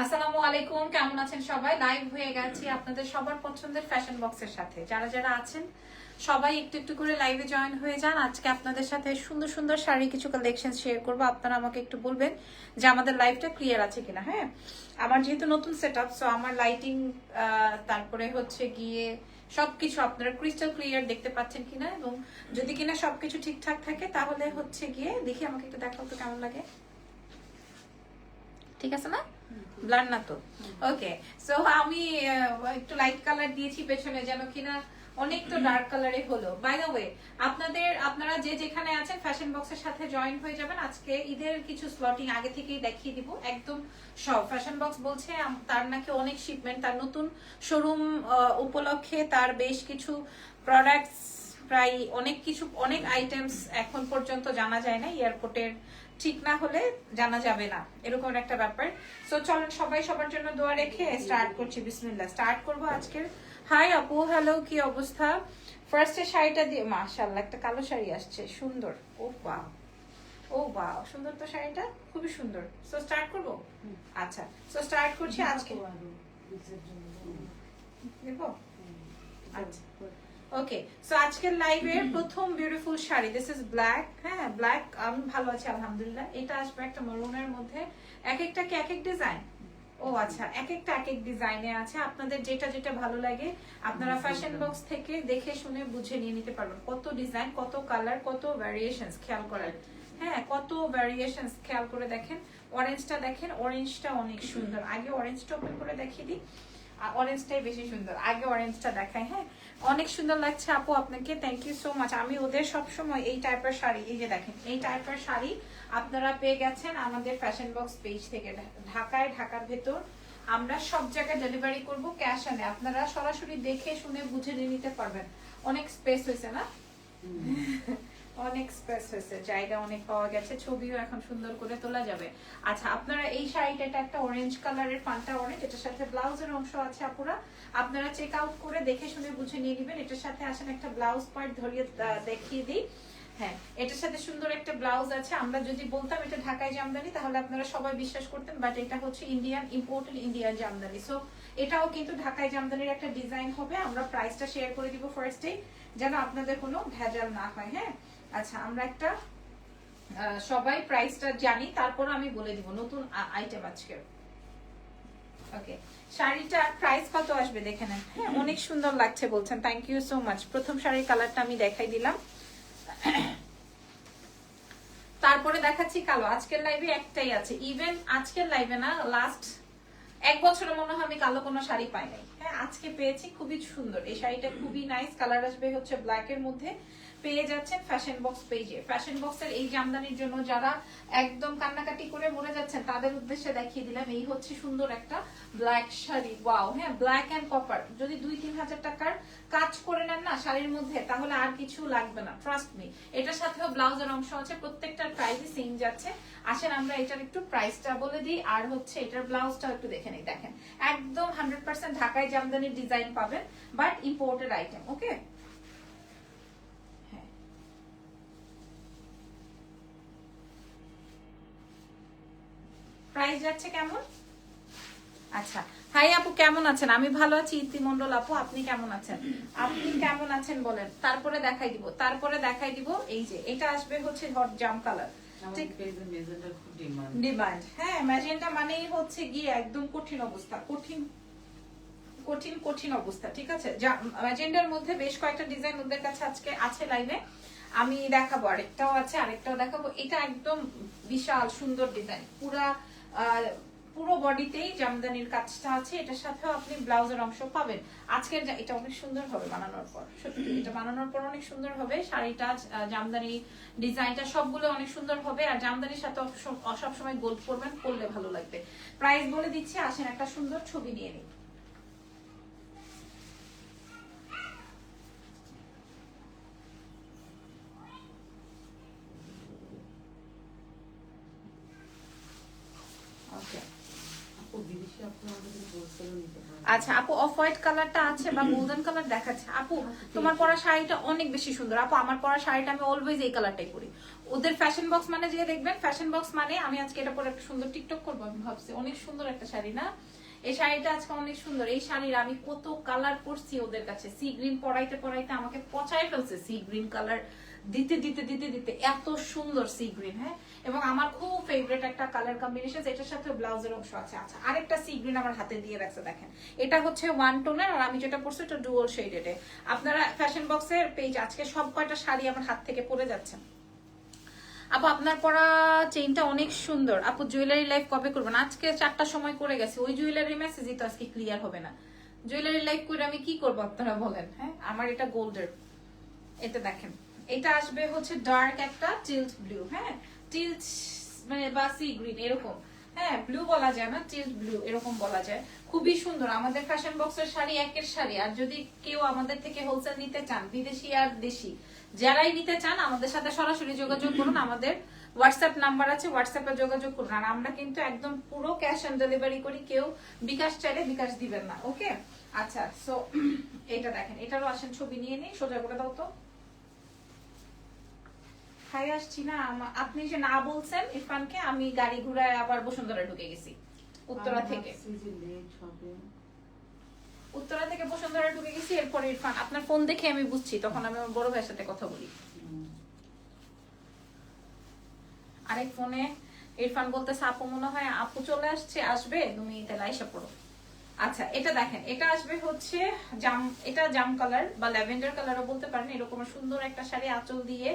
আসসালামু আলাইকুম, কেমন আছেন সবাই? লাইভ হয়ে গেছি আপনাদের সবার পছন্দের ফ্যাশন বক্সের সাথে। যারা যারা আছেন, সবাই একটু একটু করে লাইভে জয়েন হয়ে যান। আজকে আপনাদের সাথে সুন্দর সুন্দর শাড়ি কিছু কালেকশন শেয়ার করব। আপনারা আমাকে একটু বলবেন যে আমাদের লাইভটা ক্লিয়ার আছে কিনা হ্যাঁ? আমার যেহেতু নতুন সেট আপ সো আমার লাইটিং তারপরে হচ্ছে গিয়ে সবকিছু আপনারা ক্রিস্টাল ক্লিয়ার দেখতে পাচ্ছেন কিনা এবং যদি কিনা সবকিছু ঠিকঠাক থাকে, তাহলে হচ্ছে গিয়ে দেখি আমাকে একটু দেখাও তো কেমন লাগে। ঠিক আছে না? ব্লার না তো? ওকে সো আমি একটু লাইট কালার দিয়েছি পেছনে যেন কিনা অনেক তো ডার্ক কালারে হলো। বাই দ্য ওয়ে আপনাদের, আপনারা যে যেখানে আছেন ফ্যাশন বক্সের সাথে জয়েন হয়ে যাবেন। আজকে ঈদের কিছু স্লটিং আগে থেকেই দেখিয়ে দিব। একদম সব ফ্যাশন বক্স বলছে তার নাকি অনেক শিপমেন্ট তার নতুন শোরুম উপলক্ষে তার বেশ কিছু প্রোডাক্টস প্রায় অনেক কিছু, অনেক আইটেমস এখন পর্যন্ত জানা যায় না এয়ারপোর্টের ঠিক না হলে জানা যাবে না। এরকম একটা ব্যাপার। সো চলেন সবাই সবার জন্য দোয়া রেখে স্টার্ট করছি। বিসমিল্লাহ। স্টার্ট করব আজকের। হাই আপু হ্যালো কি অবস্থা? ফার্স্টে শাড়িটা দিয়ে মাশাআল্লাহ একটা কালো শাড়ি আসছে। সুন্দর। ও বাহ। ও বাহ। সুন্দর তো শাড়িটা? খুবই সুন্দর। সো স্টার্ট করব? আচ্ছা। সো স্টার্ট করছি আজকে। দেখো? আচ্ছা। ওকে সো আজকের লাইভের প্রথম beautiful sari this is black হ্যাঁ ব্ল্যাক আমি ভালো আছি, আলহামদুলিল্লাহ। এটা আসবে একটা মরুনের মধ্যে। এক একটা এক এক ডিজাইন ও আচ্ছা এক একটা এক এক ডিজাইনে আছে। আপনাদের যেটা যেটা ভালো লাগে, আপনারা ফ্যাশন বক্স থেকে দেখে শুনে বুঝে নিয়ে নিতে পারবেন। কত ডিজাইন কত কালার কত ভ্যারিয়েশনস খেয়াল করেন। হ্যাঁ কত ভ্যারিয়েশনস খেয়াল করে দেখেন। অরেঞ্জটা দেখেন অরেঞ্জটা অনেক সুন্দর। আগে অরেঞ্জটা ওপেন করে দেখিয়ে দিই। অরেঞ্জটাই বেশি সুন্দর। আগে অরেঞ্জটা দেখাই হ্যাঁ? অনেক সুন্দর লাগছে আপু আপনাকে থ্যাংক ইউ সো মাচ আমি ওদের সব সময় এই টাইপের শাড়ি, এই যে দেখেন, এই টাইপের শাড়ি আপনারা পেয়ে গেছেন আমাদের ফ্যাশন বক্স পেজ থেকে। ঢাকায়, ঢাকার ভেতর। আমরা সব জায়গায় ডেলিভারি করব ক্যাশ আনে আপনারা সরাসরি দেখে, শুনে, বুঝে নিয়ে নিতে পারবেন। অনেক স্পেস হয়েছে না? অনেক স্পেস হয়েছে, জায়গা অনেক পাওয়া গেছে, ছবিও এখন সুন্দর করে তোলা যাবে। আচ্ছা আপনারা এই শাড়িটা, এটা একটা অরেঞ্জ কালারের অরেঞ্জ এটার সাথে ব্লাউজের অংশ আছে আপুরা। আপনারা চেক আউট করে দেখে শুনে বুঝে নিয়ে নেবেন। এটার সাথে আসেন একটা ব্লাউজ পার্ট ধরিয়ে দেখিয়ে দিই। হ্যাঁ এটার সাথে সুন্দর একটা ব্লাউজ আছে। আমরা যদি বলতাম এটা ঢাকায় জামদানি, তাহলে আপনারা সবাই বিশ্বাস করতেন বাট এটা হচ্ছে Indian imported Indian Jamdani. So এটাও কিন্তু ঢাকায় জামদানির একটা ডিজাইন হবে। আমরা প্রাইসটা শেয়ার করে দিব ফার্স্টেই যেন আপনাদের কোনো ভেজাল না হয়। হ্যাঁ? আচ্ছা আমরা একটা সবাই প্রাইসটা জানি তারপর আমি বলে দিব নতুন আইটেম আজকে। ওকে শাড়িটার প্রাইস কত আসবে দেখে নেন। হ্যাঁ অনেক সুন্দর লাগছে বলছেন। থ্যাংক ইউ সো মাচ প্রথম শাড়ির কালারটা আমি দেখাই দিলাম। তারপরে দেখাচ্ছি কালো। আজকের লাইভে একটাই আছে। ইভেন আজকের লাইভে না লাস্ট এক বছরে মনে হয় আমি কালো কোনো শাড়ি পাই নাই হ্যাঁ আজকে পেয়েছি খুবই সুন্দর। এই শাড়িটা খুবই নাইস কালার আসবে হচ্ছে ব্ল্যাক এর মধ্যে। পেয়ে যাচ্ছেন ফ্যাশন বক্স পেজে ফ্যাশন বক্সের এই জামদানির জন্য যারা একদম কান্নাকাটি করে মরে যাচ্ছেন, তাদের উদ্দেশ্যে দেখিয়ে দিলাম, এই হচ্ছে সুন্দর একটা ব্ল্যাক শাড়ি। ওয়াও হ্যাঁ ব্ল্যাক অ্যান্ড কপার যদি দুই তিন হাজার টাকার কাজ করে নেন না শাড়ির মধ্যে, তাহলে আর কিছু লাগবে না ট্রাস্ট মি এটার সাথেও ব্লাউজের অংশ আছে, প্রত্যেকটার প্রাইসই সেম যাচ্ছে। আসেন আমরা এটার একটু প্রাইসটা বলে দিই, আর হচ্ছে এটার ব্লাউজটা একটু দেখে নিই, দেখেন। একদম হান্ড্রেড পার্সেন্ট ঢাকায় জামদানির ডিজাইন পাবেন বাট ইম্পোর্টেড আইটেম ওকে হ্যাঁ প্রাইস যাচ্ছে কেমন? আচ্ছা হাই আপু কেমন আছেন? আমি ভালো আছি ইতিমন্ডল আপু আপনি কেমন আছেন? আপনি কেমন আছেন বলেন। তারপরে দেখাই দিব তারপরে দেখাই দিব এই যে এটা আসবে হচ্ছে হট জাম কালার ডিমান্ড হ্যাঁ ম্যাজেন্টা মানেই হচ্ছে গিয়ে একদম কঠিন অবস্থা কঠিন কঠিন কঠিন অবস্থা ঠিক আছে? ম্যাজেন্ডার মধ্যে বেশ কয়েকটা ডিজাইন ওদের কাছে আজকে আছে লাইনে আমি দেখাবো আরেকটাও আছে আরেকটাও দেখাবো। এটা একদম বিশাল সুন্দর ডিজাইন পুরা পুরো বডিতেই জামদানির কাজটা আছে, এটার সাথেও আপনি ব্লাউজের অংশ পাবেন। আজকের এটা অনেক সুন্দর হবে বানানোর পর। সত্যি, এটা বানানোর পর অনেক সুন্দর হবে। শাড়িটা জামদানি ডিজাইনটা সবগুলো অনেক সুন্দর হবে। আর জামদানির সাথে সব- সবসময় গোল্ড পরবেন করলে ভালো লাগবে। প্রাইস বলে দিচ্ছি, আসেন একটা সুন্দর ছবি নিয়ে নিই ওকে আপু বিদেশি আপু আমাদের হোলসেলও নিতে পারে আচ্ছা আপু অফ হোয়াইট কালারটা আছে বা গোল্ডেন কালার দেখাচ্ছে। আপু, তোমার পরা শাড়িটা অনেক বেশি সুন্দর। আপু, আমার পরা শাড়িটা আমি অলওয়েজ এই কালারটাই পরি। ওদের ফ্যাশন বক্স মানে যে দেখবেন ফ্যাশন বক্স মানে আমি আজকে এটা পরে একটা সুন্দর টিকটক করব, আমি ভাবছি, অনেক সুন্দর একটা শাড়ি না? এই শাড়িটা আজকে অনেক সুন্দর। এই শাড়ির আমি কত কালার পরছি ওদের কাছে। সি গ্রিন পরাইতে পরাইতে আমাকে পচাই ফেলছে সি গ্রিন কালার দিতে দিতে দিতে দিতে এত সুন্দর সি গ্রিন হ্যাঁ? এবং আমার খুব ফেভারিট একটা কালার কম্বিনেশন এটার সাথে ব্লাউজের অংশ আছে। আচ্ছা আরেকটা সি গ্রিন আমার হাতে দিয়ে রাখছে দেখেন। এটা হচ্ছে ওয়ান টোনের আর আমি যেটা পরছি এটা ডুয়াল শেডেড আপনারা ফ্যাশন বক্সের পেজ আজকে সব কয়টা শাড়ি আমার হাত থেকে পরে যাচ্ছে। আপু, আপনার পরা চেইনটা অনেক সুন্দর। আপু জুয়েলারি লাইভ কবে করবেন? আজকে চারটার সময় করে গেছে। ওই জুয়েলারি মেসেজই তো আজকে ক্লিয়ার হবে না। জুয়েলারি লাইভ করে আমি কি করব, আপনারা বলেন হ্যাঁ? আমার এটা গোল্ডের এটা দেখেন। এটা আসবে হচ্ছে ডার্ক একটা টিল্ট ব্লু হ্যাঁ? মানে গ্রিন এরকম। হ্যাঁ ব্লু বলা যায় না ব্লু এরকম বলা যায়। খুবই সুন্দর। আমাদের ফ্যাশন বক্সের শাড়ি একের শাড়ি। আর যদি কেউ আমাদের থেকে হোলসেল নিতে চান, বিদেশি আর দেশি, যারাই নিতে চান, আমাদের সাথে সরাসরি যোগাযোগ করুন। আমাদের হোয়াটসঅ্যাপ নাম্বার আছে হোয়াটসঅ্যাপে যোগাযোগ করুন। আর আমরা কিন্তু একদম পুরো ক্যাশ অন ডেলিভারি করি। কেউ বিকাশ চাইলে বিকাশ দিবেন না ওকে আচ্ছা সো এটা দেখেন। এটারও আসেন ছবি নিয়ে নিই। সোজা করে দাও তো। খাই আসছি না আপনি যে না বলছেন ইরফানকে আমি গাড়ি ঘুরায় আবার বসুন্ধরা ঢুকে গেছি উত্তরা থেকে। উত্তরা থেকে বসুন্ধরা ঢুকে গেছি এরপরে ইরফান আপনার ফোন দেখে আমি বুঝছি তখন আমি আমার বড় ভাইয়ের সাথে কথা বলি। আরেক ফোনে ইরফান বলতে আপু মনে হয় আপু চলে আসছে আসবে? তুমি তাহলে আইসা পড়ো। আচ্ছা এটা দেখেন এটা আসবে হচ্ছে জাম এটা জাম কালার বা ল্যাভেন্ডার কালারও বলতে পারেন এরকম সুন্দর একটা শাড়ি আঁচল দিয়ে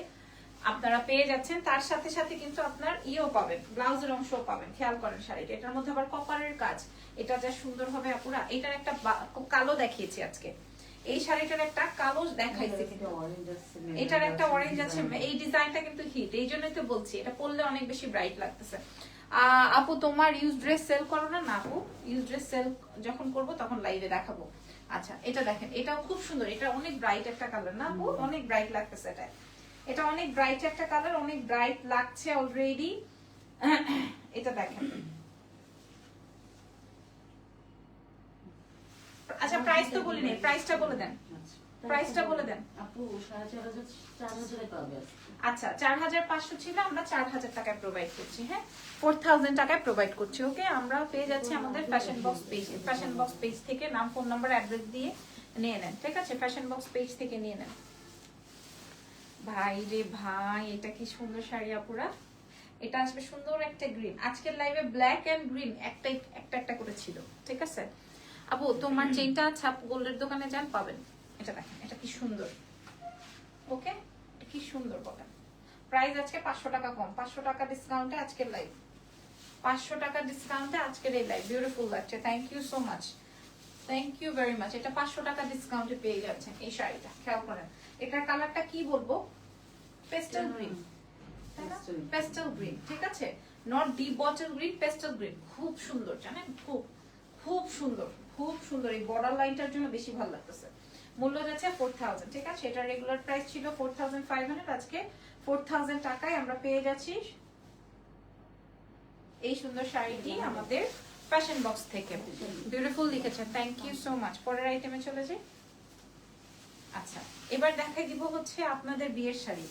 আপনারা পেয়ে যাচ্ছেন তার সাথে সাথে কিন্তু আপনার ইও পাবেন ব্লাউজের অংশও পাবেন খেয়াল করেন শাড়িটা। এটার মধ্যে আবার কপারের কাজ এটা যা সুন্দর হবে আপুরা এটার একটা কালো দেখিয়েছি আজকে। এই শাড়িটার একটা কালো দেখাইছি এটার একটা এটার একটা অরেঞ্জ আছে এই ডিজাইনটা কিন্তু হিট এই জন্যই তো বলছি এটা পরলে অনেক বেশি ব্রাইট লাগতেছে। আহ, আপু তোমার ইউজ ড্রেস সেল করো না না আপু? ইউজ ড্রেস সেল যখন করব তখন লাইভে দেখাবো। আচ্ছা এটা দেখেন এটাও খুব সুন্দর এটা অনেক ব্রাইট একটা কালার না আপু? অনেক ব্রাইট লাগতেছে এটা এটা অনেক ব্রাইট একটা কালার অনেক ব্রাইট লাগছে অলরেডি এটা দেখেন আচ্ছা প্রাইস তো বলিনি প্রাইসটা বলে দেন। প্রাইসটা বলে দেন। আপু সাড়ে চার হাজার চার হাজারে পাবে আজকে। আচ্ছা চার হাজার পাঁচশো ছিল আমরা চার হাজার টাকায় প্রোভাইড করছি হ্যাঁ ফোর থাউজেন্ড টাকায় প্রোভাইড করছি ওকে আমরা পেয়ে যাচ্ছি আমাদের fashion box page fashion box page থেকে নাম ফোন নাম্বার অ্যাড্রেস দিয়ে নিয়ে নেন ঠিক আছে ফ্যাশন বক্স পেজ থেকে নিয়ে নেন ভাই রে ভাই, এটা কি সুন্দর শাড়ি আপুরা? এটা আসবে সুন্দর একটা গ্রিন আজকের লাইভে ব্ল্যাক এন্ড গ্রিন একটা একটা একটা করে ছিল, ঠিক আছে? আপু, তোমার চেনটা ছাপ গোল্ডের দোকানে যান, পাবেন। এটা দেখেন, এটা কি সুন্দর। ওকে এটা কি সুন্দর বলেন। প্রাইস আজকে পাঁচশো টাকা কম, পাঁচশো টাকা ডিসকাউন্টে আজকের লাইভ পাঁচশো টাকা ডিসকাউন্টে আজকের এই লাইভ বিউটিফুল লাগছে। Thank you so much thank you very much এটা পাঁচশো টাকা ডিসকাউন্টে পেয়ে যাচ্ছেন এই শাড়িটা, খেয়াল করেন। এটার কালারটা কি বলব? পেস্টেল গ্রিন পেস্টেল গ্রিন ঠিক আছে? Not deep bottle green pastel green খুব সুন্দর জানেন? খুব খুব সুন্দর খুব সুন্দর। এই বর্ডার লাইনটার জন্য বেশি ভালো লাগতেছে। মূল্য যাচ্ছে ফোর থাউজেন্ড ঠিক আছে? এটা রেগুলার প্রাইস ছিল ফোর থাউজেন্ড ফাইভ হান্ড্রেড আজকে ফোর থাউজেন্ড টাকায় আমরা পেয়ে যাচ্ছি এই সুন্দর শাড়িটি আমাদের ফ্যাশন বক্স থেকে। বিউটিফুল লিখেছেন থ্যাংক ইউ সো মাচ পরের আইটেমে চলে যাই। আচ্ছা এবার দেখাই দিব হচ্ছে আপনাদের বিয়ের শাড়ি।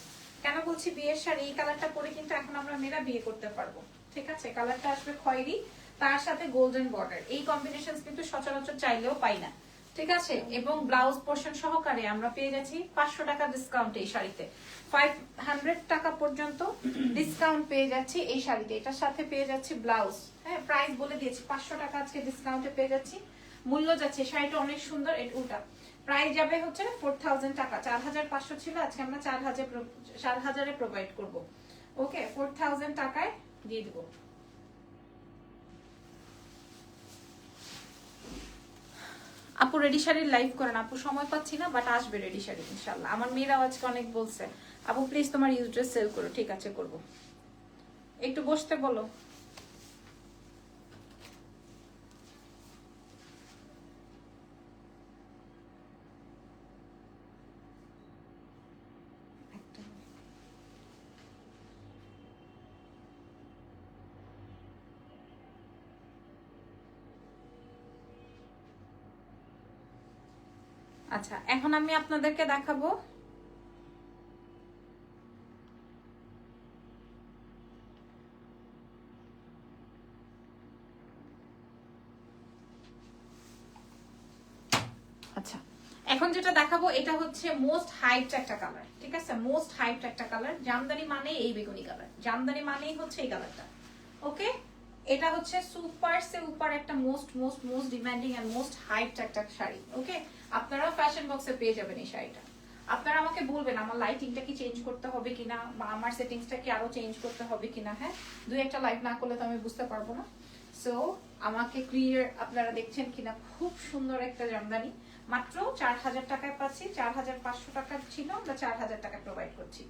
কেন বলছি বিয়ের শাড়ি? এই কালারটা পরে কিন্তু এখন আমরা মেয়েরা বিয়ে করতে পারব। ঠিক আছে? কালারটা আসবে খয়েরি, তার সাথে গোল্ডেন বর্ডার এই কম্বিনেশন কিন্তু সচরাচর চাইলেও পাই না। ঠিক আছে? এবং ব্লাউজ পোর্শন সহকারে আমরা পেয়ে যাচ্ছি পাঁচশো টাকা ডিসকাউন্ট এই শাড়িতে। ফাইভ হান্ড্রেড টাকা পর্যন্ত ডিসকাউন্ট পেয়ে যাচ্ছি এই শাড়িতে। এটার সাথে পেয়ে যাচ্ছি ব্লাউজ হ্যাঁ প্রাইস বলে দিয়েছি। পাঁচশো টাকা আজকে ডিসকাউন্টে পেয়ে যাচ্ছি। মূল্য যাচ্ছে, শাড়িটা অনেক সুন্দর, এটা উল্টা। প্রাইস যাবে হচ্ছে ফোর থাউজেন্ড টাকা, চার হাজার পাঁচশো ছিল, আজকে আমরা চার হাজার চার হাজারে প্রোভাইড করব। ওকে ফোর থাউজেন্ড টাকায় দিয়ে দিব। আপু, রেডি শাড়ির লাইভ করেন। আপু, সময় পাচ্ছি না বাট আসবে রেডি শাড়ি ইনশাল্লাহ আমার মেয়েরাও আজকে অনেক বলছে। আপু প্লিজ তোমার ইউজ ড্রেস সেল করো, ঠিক আছে, করব। একটু বসতে বলো একটা আচ্ছা এখন আমি আপনাদেরকে দেখাবো। আচ্ছা এখন যেটা দেখাবো, এটা হচ্ছে মোস্ট হাইট একটা কালার ঠিক আছে? মোস্ট হাইট একটা কালার জামদানি মানে এই বেগুনি কালার জামদানি মানেই হচ্ছে এই কালারটা ওকে এটা হচ্ছে সুপার সে উপর একটা most most most demanding and most height একটা শাড়ি ওকে আপনারা ফ্যাশন বক্সে পেয়ে যাবেন এই শাড়িটা। আপনারা আমাকে বলবেন, আমার লাইটিংটা কি চেঞ্জ করতে হবে কিনা, বা আমার সেটিংসটা কি আরও চেঞ্জ করতে হবে কিনা হ্যাঁ? দুই একটা লাইভ না করলে তো আমি বুঝতে পারব না। সো আমাকে ক্লিয়ার আপনারা দেখছেন কিনা, খুব সুন্দর একটা জামদানি। মাত্র চার হাজার টাকায় পাচ্ছি, চার হাজার পাঁচশো টাকা ছিল, আমরা চার হাজার টাকা প্রোভাইড করছি।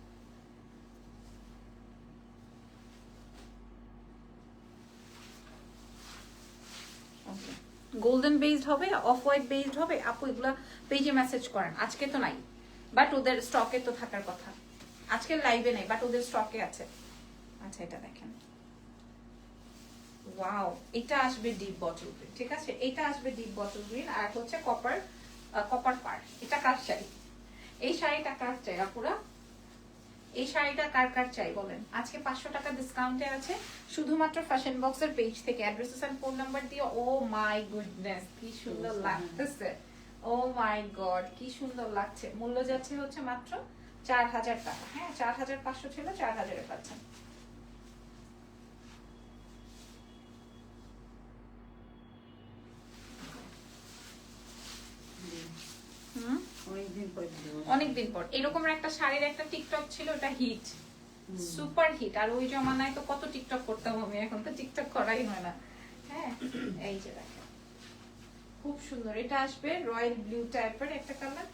গোল্ডেন বেসড হবে অফ হোয়াইট বেসড হবে। আপু, এগুলা পেজে মেসেজ করেন। আজকে তো নাই বাট ওদের স্টকে তো থাকার কথা। আজকের লাইভে নেই বাট ওদের স্টকে আছে। আচ্ছা এটা দেখেন। ওয়াও এটা আসবে ডিপ বটল গ্রিন ঠিক আছে? এটা আসবে ডিপ বটল গ্রিন আর হচ্ছে কপার কপার পার এটা কার শাড়ি? এই শাড়িটা কার চাই, আপুরা? এই শাড়িটা কার কার চাই বলেন? আজকে পাঁচশো টাকা ডিসকাউন্টে আছে। শুধুমাত্র ফ্যাশন বক্সের পেজ থেকে অ্যাড্রেসেস আর ফোন নাম্বার দিয়ে ও মাই গুডনেস কি সুন্দর লাগতেছে। ও মাই গড কি সুন্দর লাগছে। মূল্য যাচ্ছে হচ্ছে মাত্র চার হাজার টাকা। হ্যাঁ চার হাজার পাঁচশো ছিল চার হাজারে পাচ্ছেন হুম অনেকদিন পরে দেবো। অনেকদিন পর। এরকমের একটা শাড়ির একটা টিকটক ছিল ওটা হিট সুপার হিট আর ওই জমানায় তো কত টিকটক করতাম আমি এখন তো টিকটক করাই হয় না। হ্যাঁ এই যে দেখেন। খুব সুন্দর। এটা আসবে রয়্যাল ব্লু টাইপের একটা কালার।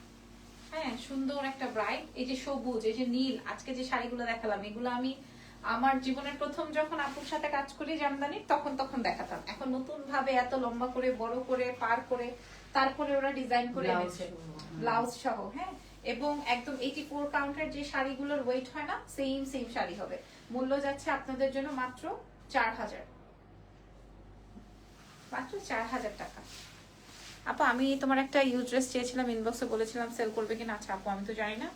হ্যাঁ সুন্দর একটা ব্রাইট এই যে সবুজ এই যে নীল আজকে যে শাড়িগুলো দেখালাম এগুলো আমি আমার জীবনের প্রথম যখন আপুর সাথে কাজ করি জামদানি তখন তখন দেখাতাম। এখন নতুন ভাবে এত লম্বা করে বড় করে পার করে তারপরে ওরা ডিজাইন করে এনেছে। ব্লাউজ সহ হ্যাঁ। এবং একদম এইটি ফোর কাউন্টের যে শাড়িগুলোর ওয়েট হয় না সেম সেম শাড়ি হবে। মূল্য যাচ্ছে আপনাদের জন্য মাত্র চার হাজার। মাত্র চার হাজার টাকা। আপু আমি তোমার একটা ইউজ ড্রেস চেয়েছিলাম ইনবক্সে বলেছিলাম সেল করবে কিনা? আচ্ছা আপু আমি তো জানি না।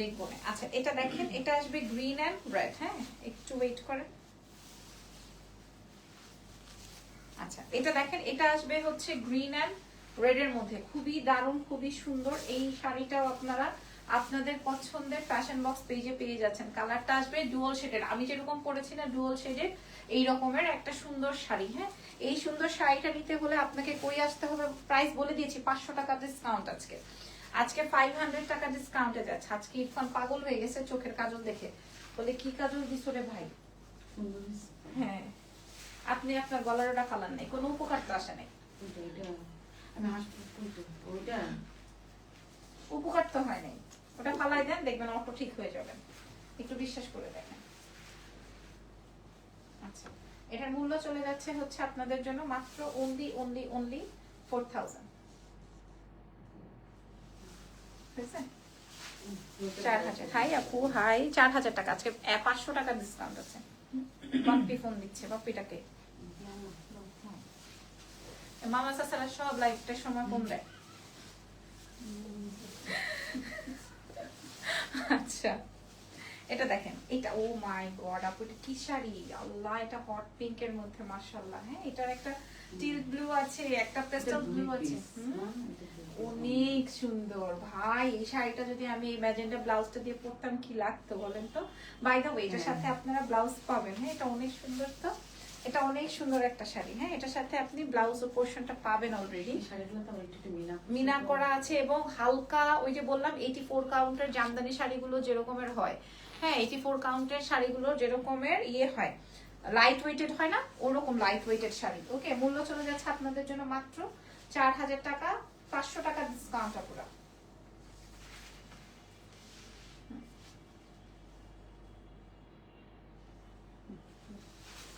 দেখব। না আচ্ছা এটা দেখেন এটা আসবে গ্রিন অ্যান্ড রেড হ্যাঁ? একটু ওয়েট করেন। আচ্ছা এটা দেখেন এটা আসবে হচ্ছে গ্রিন অ্যান্ড রেড এর মধ্যে। খুবই দারুণ খুবই সুন্দর। এই শাড়িটাও আপনারা আপনাদের পছন্দের ফ্যাশন বক্স পেজে পেয়ে যাচ্ছেন। কালারটা আসবে ডুয়াল শেডের আমি যেরকম পরেছি না ডুয়াল শেডের এই রকমের একটা সুন্দর শাড়ি হ্যাঁ? এই সুন্দর শাড়িটা নিতে হলে আপনাকে কই আসতে হবে। প্রাইস বলে দিয়েছি পাঁচশো টাকা ডিসকাউন্ট আজকে। আজকে ফাইভ হান্ড্রেড টাকা ডিসকাউন্টে যাচ্ছে। আজকে ইরফান পাগল হয়ে গেছে চোখের কাজল দেখে। বলে কি কাজল দিছো রে ভাই? হ্যাঁ। আপনি আপনার গলার ওটা কালার নেই কোনো উপকার তো আসে নাই। উপকার তো হয় নাই। ওটা ফালাই দেন, দেখবেন অটো ঠিক হয়ে যাবেন একটু বিশ্বাস করে দেখেন। আচ্ছা এটার মূল্য চলে যাচ্ছে হচ্ছে আপনাদের জন্য মাত্র only only only four thousand চার হাজার। হাই আপু, হাই। চার হাজার টাকা। আজকে পাঁচশো টাকা ডিসকাউন্ট আছে। বাপ্পি ফোন দিচ্ছে। বাপ্পিটাকে। মামা সাসারা সব লাইফটার সময় কম দেয় আচ্ছা এটা দেখেন এটা ও মাই গড আপু এটা কি শাড়ি? আল্লাহ এটা হট পিঙ্ক এর মধ্যে মাশাআল্লাহ হ্যাঁ? এটার একটা টিল ব্লু আছে একটা পেস্টাল ব্লু আছে দুই- অনেক সুন্দর। ভাই এই শাড়িটা যদি আমি ম্যাজেন্টা ব্লাউজটা দিয়ে পরতাম কি লাগতো বলেন তো? বাই দ্য ওয়ে এটার হ্যাঁ। সাথে আপনারা ব্লাউজ পাবেন হ্যাঁ? এটা অনেক সুন্দর তো। এটা অনেক সুন্দর একটা শাড়ি হ্যাঁ? এটার সাথে আপনি ব্লাউজ পোর্শনটা পাবেন অলরেডি মিনা মিনা করা আছে এবং হালকা ওই যে বললাম এইটি ফোর কাউন্টের জামদানি শাড়িগুলো যেরকমের হয়। হ্যাঁ এইটি ফোর কাউন্টের শাড়িগুলো যেরকমের ইয়ে হয়। লাইট ওয়েটেড হয় না? ওরকম লাইট ওয়েটেড শাড়ি। ওকে মূল্য চলে যাচ্ছে আপনাদের জন্য মাত্র চার হাজার টাকা পাঁচশো টাকা ডিসকাউন্ট পুরো লাল দুটো আছে, বিভিন্ন টাইমে দুটোটা দিয়ে করেছে। ও। লাল দুটোটা দিয়ে দিয়েছে।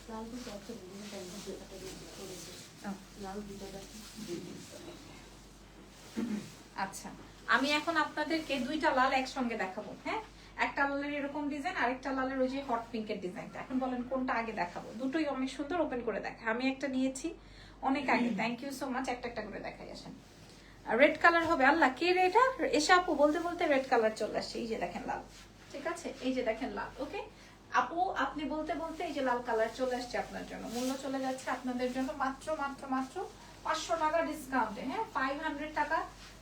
আচ্ছা আমি এখন আপনাদেরকে দুইটা লাল একসঙ্গে দেখাবো হ্যাঁ? একটা লালের এরকম ডিজাইন আরেকটা লালের ওই যে হট পিঙ্কের ডিজাইনটা এখন বলেন কোনটা আগে দেখাবো। দুটোই অনেক সুন্দর ওপেন করে দেখা আমি একটা নিয়েছি অনেক আগে। থ্যাংক ইউ সো মাচ একটা একটা করে দেখাই আসেন। রেড কালার হবে আল্লাহ। কে রে এটা? এসে আপু বলতে বলতে রেড কালার চলে আসছে। এই যে দেখেন লাল। ঠিক আছে? এই যে দেখেন লাল ওকে আপু, আপনি বলতে বলতে এই যে লাল কালার চলে আসছে আপনার জন্য। মূল্য চলে যাচ্ছে আপনাদের জন্য মাত্র মাত্র মাত্র পাঁচশো টাকা ডিসকাউন্টে হ্যাঁ? ফাইভ হান্ড্রেড টাকা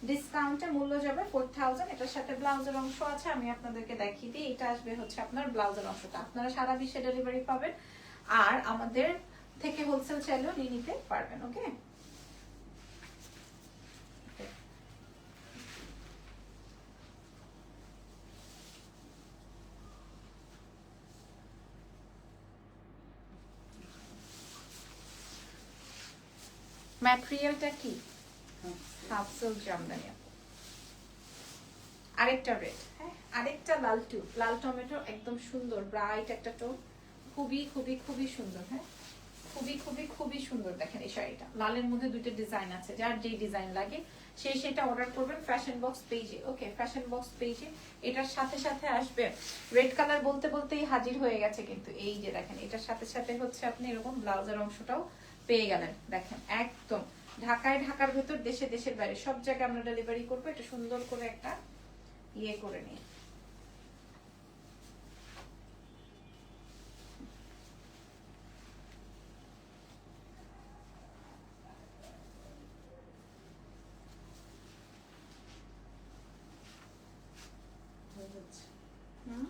ডিসকাউন্টে মূল্য যাবে ফোর থাউজেন্ড এটার সাথে ব্লাউজের অংশ আছে, আমি আপনাদেরকে দেখিয়ে দিই। এটা আসবে হচ্ছে আপনার ব্লাউজের অংশটা। আপনারা সারা বিশ্বে ডেলিভারি পাবেন। আর আমাদের থেকে হোলসেল চাইলেও নিয়ে নিতে পারবেন ওকে ম্যাটেরিয়ালটা কি? হাফ সিল্ক জামদানি আরেকটা রেড হ্যাঁ আরেকটা লাল টু লাল টমেটো একদম সুন্দর ব্রাইট একটা টোন খুবই খুবই খুবই সুন্দর হ্যাঁ? খুবই খুবই খুবই সুন্দর দেখেন এই শাড়িটা। লালের মধ্যে দুইটা ডিজাইন আছে যার যেই ডিজাইন লাগে সেই সেটা অর্ডার করবেন ফ্যাশন বক্স পেজে ওকে ফ্যাশন বক্স পেজে এটার সাথে সাথে আসবে। রেড কালার বলতে বলতেই হাজির হয়ে গেছে কিন্তু এই যে দেখেন এটার সাথে সাথে হচ্ছে আপনি এরকম ব্লাউজের অংশটাও পেয়ে গেলেন। দেখেন একদম ঢাকায় ঢাকার ভেতর দেশে দেশের বাইরে সব জায়গায় আমরা ডেলিভারি করব। এটা সুন্দর করে একটা ইয়ে করে নিই হুম?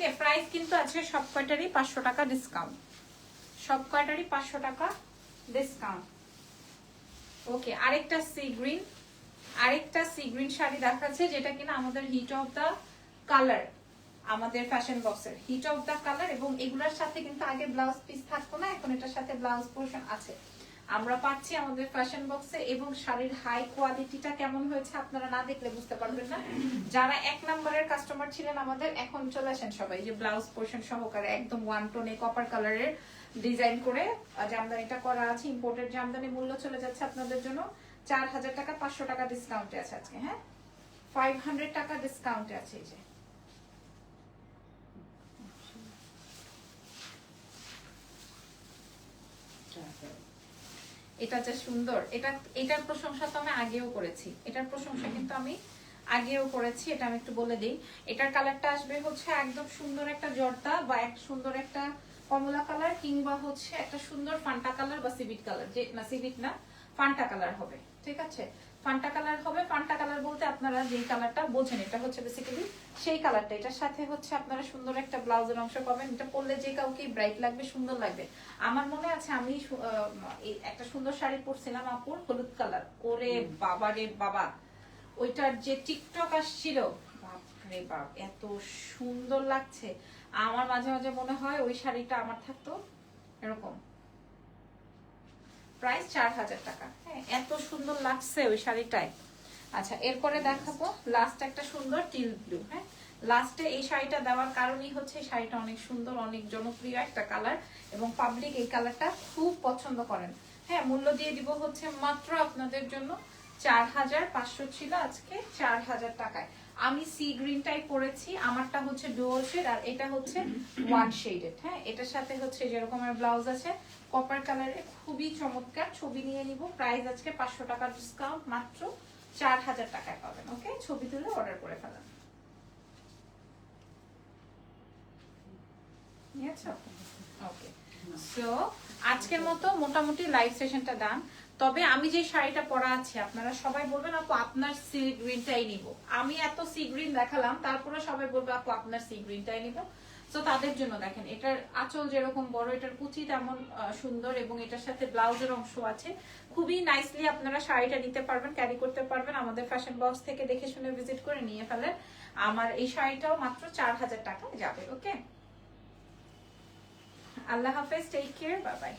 ওকে প্রাইস কিন্তু আছে সব কয়টারই পাঁচশো টাকা ডিসকাউন্ট সব কয়টারই পাঁচশো টাকা ডিসকাউন্ট ওকে আরেকটা সি গ্রিন আরেকটা সি গ্রিন শাড়ি দেখাচ্ছে যেটা কিনা আমাদের হিট অফ দা কালার আমাদের ফ্যাশন বক্সের হিট অফ দা কালার এবং এগুলোর সাথে কিন্তু আগে ব্লাউজ পিস থাকতো না, এখন এটার সাথে ব্লাউজ পোর্শন আছে। আমরা পাচ্ছি আমাদের ফ্যাশন বক্সে এবং শাড়ির হাই কোয়ালিটিটা কেমন হয়েছে আপনারা না দেখলে বুঝতে পারবেন না। যারা এক নম্বরের কাস্টমার ছিলেন আমাদের, এখন চলে আসেন সবাই। যে ব্লাউজ পোর্শন সহকারে একদম ওয়ান টোনে কপার কালারের ডিজাইন করে জামদানিটা করা আছে। ইম্পোর্টেড জামদানি মূল্য চলে যাচ্ছে আপনাদের জন্য চার হাজার টাকা, পাঁচশো টাকা ডিসকাউন্টে আছে আজকে হ্যাঁ? ফাইভ হান্ড্রেড টাকা ডিসকাউন্টে আছে এই যে। চার এটা যে সুন্দর, এটা, এটার প্রশংসা তো আমি আগেও করেছি। এটার প্রশংসা কিন্তু আমি আগেও করেছি, এটা আমি একটু বলে দিই। এটার কালারটা আসবে হচ্ছে একদম সুন্দর একটা জর্দা বা এক সুন্দর একটা কমলা কালার কিংবা হচ্ছে একটা সুন্দর ফান্টা কালার বা সিভিট কালার যে না সিভিট না, ফান্টা কালার হবে। ঠিক আছে? ফান্টা কালার হবে। ফান্টা কালার বলতে আপনারা যেই কালারটা বোঝেন এটা হচ্ছে বেসিক্যালি সেই কালারটা এটার সাথে হচ্ছে আপনারা সুন্দর একটা ব্লাউজের অংশ পাবেন। এটা পরলে যে কাউকে ব্রাইট লাগবে সুন্দর লাগবে। আমার মনে আছে আমি একটা সুন্দর শাড়ি পরছিলাম আপুর হলুদ কালার ওরে বাবা রে বাবা। ওইটার যে টিকটক আসছিল বাপরে বাপ এত সুন্দর লাগছে। আমার মাঝে মাঝে মনে হয় ওই শাড়িটা আমার থাকতো এরকম। প্রাইস চার হাজার টাকা। হ্যাঁ এত সুন্দর লাগছে ওই শাড়িটায়। আচ্ছা এরপরে দেখাবো লাস্ট একটা সুন্দর টিল ব্লু হ্যাঁ? লাস্টে এই শাড়িটা দেওয়ার কারণই হচ্ছে শাড়িটা অনেক সুন্দর, অনেক জনপ্রিয় একটা কালার এবং পাবলিক এই কালারটা খুব পছন্দ করেন। হ্যাঁ মূল্য দিয়ে দিব হচ্ছে মাত্র আপনাদের জন্য চার হাজার পাঁচশো ছিল আজকে চার হাজার টাকায়। আমি সি গ্রিনটাই পরেছি, আমারটা হচ্ছে ডুয়াল শেড আর এটা হচ্ছে ওয়ান শেডেড হ্যাঁ? এটার সাথে হচ্ছে যেরকমের ব্লাউজ আছে কপার কালারে খুবই চমৎকার। ছবি নিয়ে নিব। প্রাইস আজকে পাঁচশো টাকা ডিসকাউন্ট মাত্র চার হাজার টাকায় পাবেন ওকে ছবি তুলে অর্ডার করে ফেলেন। ওকে সো আজকের মতো মোটামুটি লাইভ সেশনটা ডান তবে আমি যে শাড়িটা পরা আছে, আপনারা সবাই বলবেন, আপু, আপনার সি গ্রিনটাই নিব। আমি এত সি গ্রিন দেখালাম, তারপরে সবাই বলবে, আপু, আপনার সি নিব। তো তাদের জন্য দেখেন, এটার আঁচল যেরকম বড়, এটার কুচি তেমন সুন্দর এবং এটার সাথে ব্লাউজের অংশ আছে। খুবই নাইসলি আপনারা শাড়িটা নিতে পারবেন ক্যারি করতে পারবেন। আমাদের ফ্যাশন বক্স থেকে দেখে শুনে ভিজিট করে নিয়ে ফেলেন। আমার এই শাড়িটাও মাত্র চার হাজার টাকা যাবে ওকে আল্লাহ হাফেজ টেক কেয়ার বাই বাই